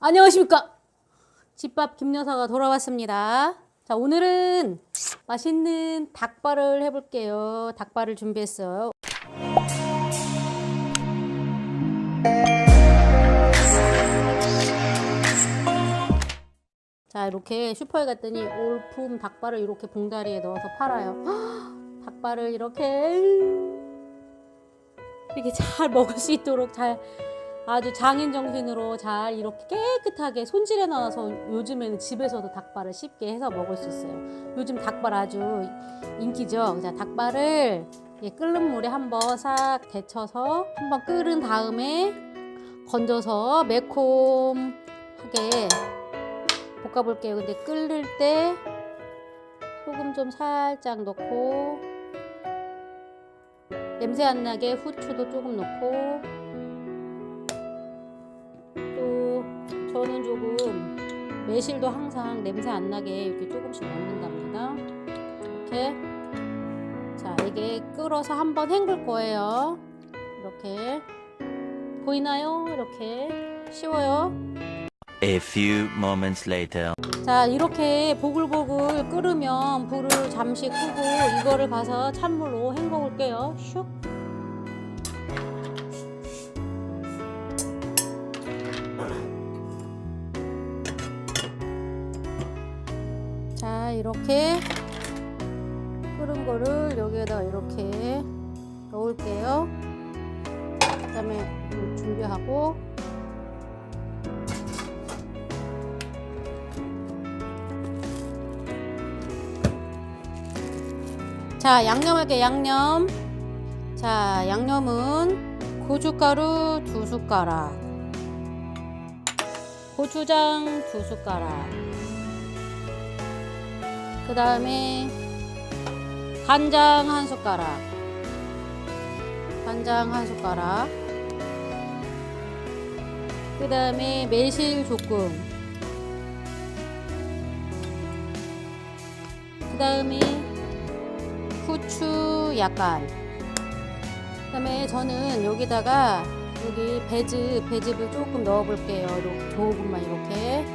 안녕하십니까. 집밥 김여사가 돌아왔습니다. 자, 오늘은 맛있는 닭발을 해볼게요. 닭발을 준비했어요. 자, 이렇게 슈퍼에 갔더니 올품 닭발을 이렇게 봉다리에 넣어서 팔아요. 헉, 닭발을 이렇게 이렇게 잘 먹을 수 있도록 잘 아주 장인 정신으로 잘 이렇게 깨끗하게 손질해 놔서 요즘에는 집에서도 닭발을 쉽게 해서 먹을 수 있어요. 요즘 닭발 아주 인기죠. 자, 닭발을 이 끓는 물에 한번 싹 데쳐서 한번 끓은 다음에 건져서 매콤하게 볶아볼게요. 근데 끓을 때 소금 좀 살짝 넣고 냄새 안 나게 후추도 조금 넣고 저는 조금 매실도 항상 냄새 안 나게 이렇게 조금씩 넣는답니다. 이렇게 자 이게 끓어서 한번 헹굴 거예요. 이렇게 보이나요? 이렇게 쉬워요. A few moments later. 자 이렇게 보글보글 끓으면 불을 잠시 끄고 이거를 가서 찬물로 헹궈 올게요 슉 이렇게 끓은 거를 여기에다 이렇게 넣을게요. 그 다음에 물 준비하고 자, 양념할게 양념. 자, 양념은 고춧가루 두 숟가락. 고추장 두 숟가락. 그 다음에 간장 한 숟가락. 간장 한 숟가락. 그 다음에 매실 조금. 그 다음에 후추 약간. 그 다음에 저는 여기다가 여기 배즙 배즙을 조금 넣어 볼게요. 이렇게 조금만 이렇게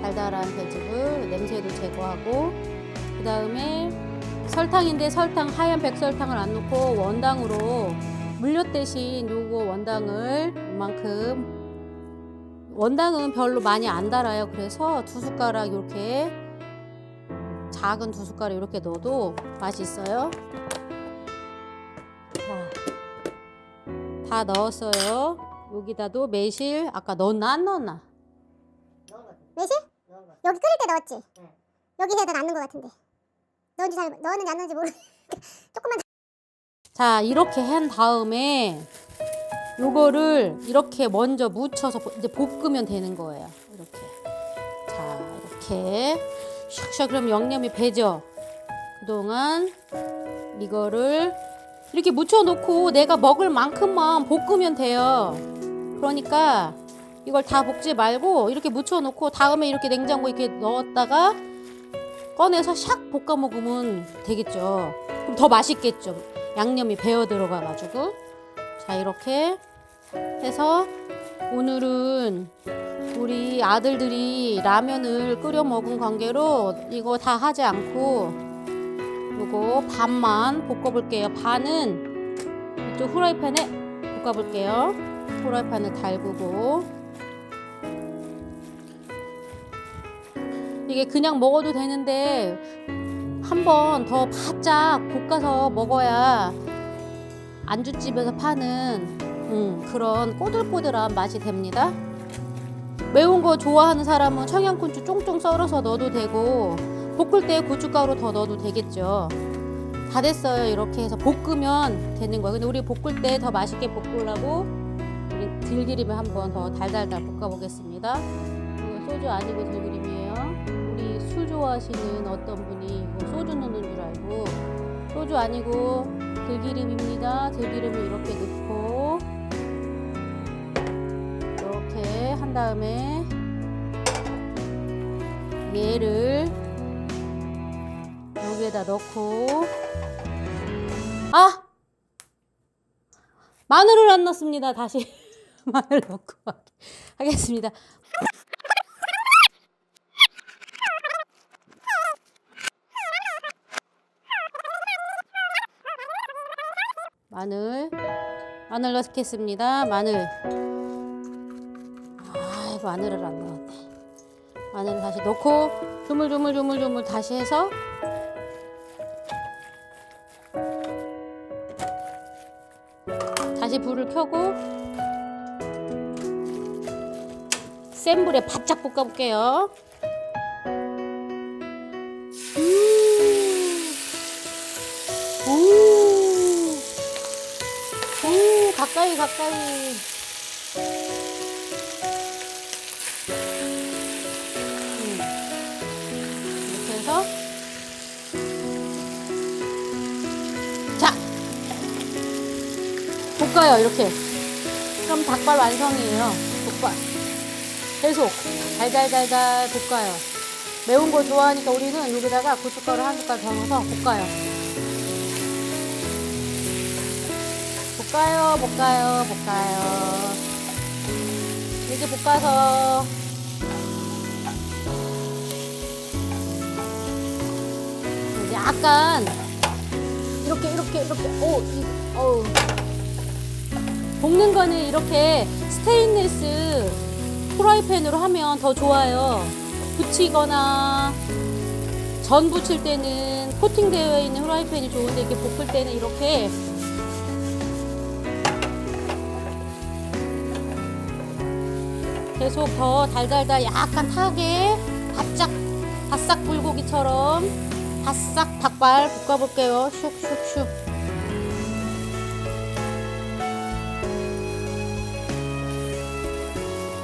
달달한 배즙을 냄새도 제거하고 그 다음에 설탕인데 설탕 하얀 백설탕을 안 넣고 원당으로 물엿 대신 요거 원당을 이만큼 원당은 별로 많이 안 달아요. 그래서 두 숟가락 이렇게 작은 두 숟가락 이렇게 넣어도 맛있어요. 자, 다 넣었어요. 여기다도 매실 아까 넣었나 안 넣었나? 매실? 여기 끓일 때 넣었지? 여기에다 놨는 것 같은데 넣은지 잘 넣었는지 안 넣었는지 모르 조금만 자 이렇게 한 다음에 요거를 이렇게 먼저 묻혀서 보- 이제 볶으면 되는 거예요. 이렇게 자 이렇게 샥샥 그럼 양념이 배죠. 그동안 이거를 이렇게 묻혀놓고 내가 먹을 만큼만 볶으면 돼요. 그러니까 이걸 다 볶지 말고 이렇게 묻혀놓고 다음에 이렇게 냉장고에 이렇게 넣었다가 꺼내서 샥 볶아 먹으면 되겠죠. 그럼 더 맛있겠죠. 양념이 배어 들어가가지고 자 이렇게 해서 오늘은 우리 아들들이 라면을 끓여 먹은 관계로 이거 다 하지 않고 요거 반만 볶아볼게요. 반은 이쪽 후라이팬에 볶아볼게요. 후라이팬을 달구고 이게 그냥 먹어도 되는데 한 번 더 바짝 볶아서 먹어야 안주집에서 파는 음, 그런 꼬들꼬들한 맛이 됩니다. 매운 거 좋아하는 사람은 청양고추 쫑쫑 썰어서 넣어도 되고 볶을 때 고춧가루 더 넣어도 되겠죠. 다 됐어요. 이렇게 해서 볶으면 되는 거예요. 근데 우리 볶을 때 더 맛있게 볶으려고 들기름을 한번 더 달달달 볶아 보겠습니다. 이거 소주 아니고 들기름이에요. 좋아하시는 어떤 분이 이거 소주 넣는 줄 알고 소주 아니고 들기름입니다. 들기름을 이렇게 넣고 이렇게 한 다음에 얘를 여기에다 넣고 아 마늘을 안 넣습니다. 다시 마늘 넣고 하겠습니다. 마늘 마늘 넣겠습니다. 마늘. 아, 마늘을 안 넣었네. 마늘을 다시 넣고 조물조물조물조물 다시 해서 다시 불을 켜고 센 불에 바짝 볶아볼게요. 가까이 가까이. 음. 이렇게 해서 자 볶아요 이렇게. 그럼 닭발 완성이에요. 볶아. 계속 달달달달 볶아요. 매운 거 좋아하니까 우리는 여기다가 고춧가루 한 숟갈 더 넣어서 볶아요. 볶아요, 볶아요, 볶아요. 이렇게 볶아서 이제 약간 이렇게 이렇게 이렇게 오, 이, 어우. 볶는 거는 이렇게 스테인리스 프라이팬으로 하면 더 좋아요. 붙이거나 전 붙일 때는 코팅되어 있는 프라이팬이 좋은데 이렇게 볶을 때는 이렇게 계속 더 달달달 약간 타게 바짝 바싹 불고기처럼 바싹 닭발 볶아볼게요. 슉슉슉.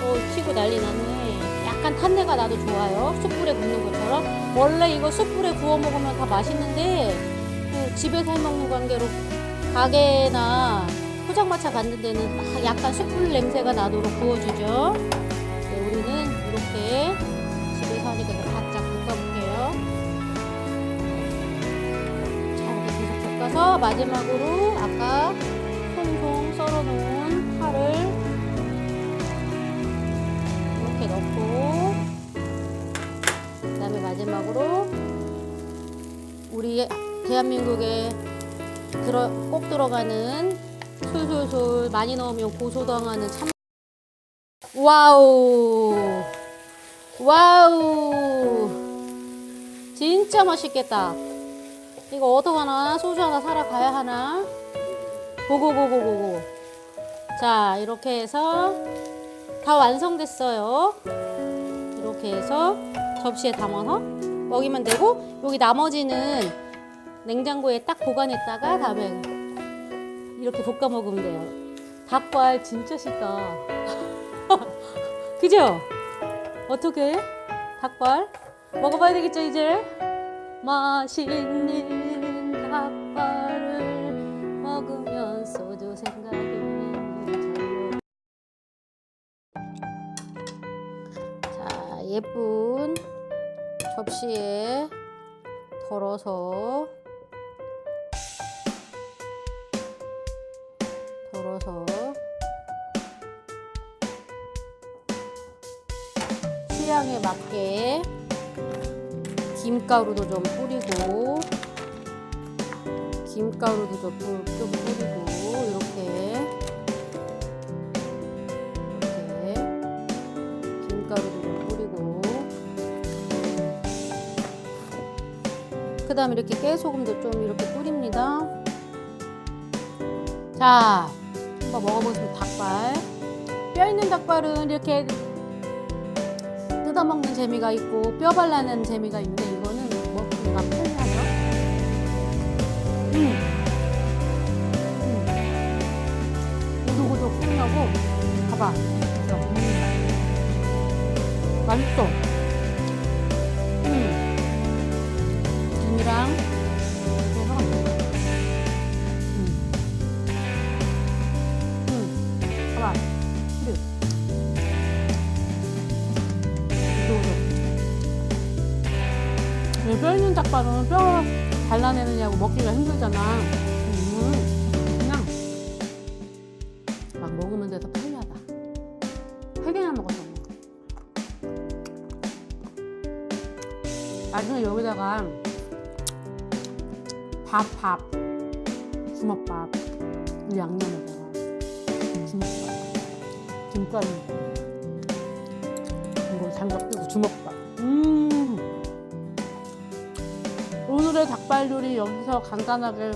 오, 튀고 난리 났네. 약간 탄내가 나도 좋아요. 숯불에 굽는 것처럼. 원래 이거 숯불에 구워 먹으면 다 맛있는데, 그 집에서 해 먹는 관계로 가게나 포장마차 갔는 데는 막 약간 숯불 냄새가 나도록 구워주죠. 마지막으로 아까 송송 썰어놓은 파를 이렇게 넣고 그 다음에 마지막으로 우리 대한민국에 들어 꼭 들어가는 솔솔솔 많이 넣으면 고소당하는 참 와우. 와우. 진짜 맛있겠다 이거 어떡하나 소주 하나 사러 가야 하나 고고고고고고 자 이렇게 해서 다 완성됐어요. 이렇게 해서 접시에 담아서 먹이면 되고 여기 나머지는 냉장고에 딱 보관했다가 다음에 이렇게 볶아 먹으면 돼요. 닭발 진짜 쉽다. 그죠? 어떻게? 닭발 먹어봐야 되겠죠 이제? 맛있는 닭발을 먹으면 소주 생각이 나는 자, 예쁜 접시에 덜어서 덜어서 취향에 맞게 김가루도 좀 뿌리고 김가루도 좀, 뿌- 좀 뿌리고 이렇게. 이렇게. 김가루도 좀 뿌리고. 그 다음에 이렇게 깨소금도 좀 이렇게 뿌립니다. 자 한번 먹어보겠습니다. 닭발. 뼈 있는 닭발은 이렇게 뜯어먹는 재미가 있고 뼈 발라는 재미가 있는데 음. 음. 고소고소 꿀나고 봐봐 음. 맛있어. 음. 김이랑 해서 음. 음. 봐봐. 그래. 이거 뼈 있는 닭발은 뼈 발라내느냐고 먹기가 힘들잖아. 음, 그냥 막 먹으면 돼서 편리하다. 세 개나 먹었어. 나중에 여기다가 밥, 밥, 주먹밥, 양념에다가 주먹밥, 김가루, 이거 장갑 끼고 주먹밥. 닭발요리 여기서 간단하게